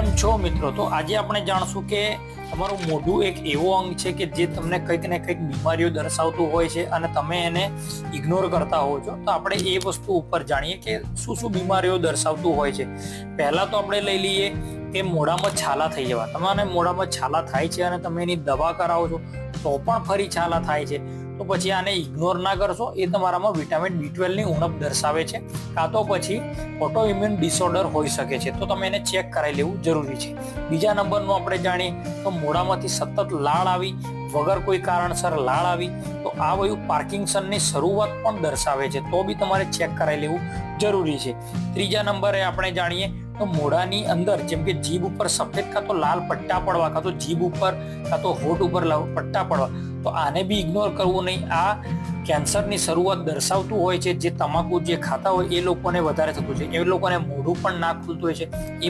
કેમ છો મિત્રો? તો આજે આપણે જાણશું કે તમારું મોઢું એક એવો અંગ છે કે જે તમને કંઈક ને કંઈક બીમારીઓ દર્શાવતું હોય છે અને તમે એને ઇગ્નોર કરતા હો છો. તો આપણે એ વસ્તુ ઉપર જાણીએ કે શું શું બીમારીઓ દર્શાવતું હોય છે. પહેલા તો આપણે લઈ લઈએ કે મોઢામાં છાલા થઈ જવા. તમારે મોઢામાં છાલા થાય છે અને તમે એની દવા કરાવો છો તો પણ ફરી છાલા થાય છે. તો પછી આને ઇગ્નોર ના કરશો, એ તમારામાં વિટામિન બી ટ્વેલ્વની ઉણપ દર્શાવે છે. કાં તો પછી ઓટો ઇમ્યુન ડિસઓર્ડર હોઈ શકે છે. તો તમે એને ચેક કરાવી લેવું જરૂરી છે. બીજા નંબરનું આપણે જાણીએ, તો મોઢામાંથી સતત લાળ આવી, વગર કોઈ કારણસર લાળ આવી, તો આ બધું પાર્કિંસનની શરૂઆત પણ દર્શાવે છે. તો બી તમારે ચેક કરાવી લેવું જરૂરી છે. ત્રીજા નંબરે આપણે જાણીએ, તો મોઢાની અંદર, જેમ કે જીભ ઉપર સફેદ કાં તો લાલ પટ્ટા પડવા, કાં તો જીભ ઉપર, કાં તો હોઠ ઉપર પટ્ટા પડવા તો આને બી ઇગ્નોર કરવું નહીં. આ કેન્સરની શરૂઆત દર્શાવતું હોય છે, જે તમાકુ જે ખાતા હોય એ લોકોને વધારે થતું છે. એ લોકોને મોઢું પણ ના ખુલતું હોય છે. એ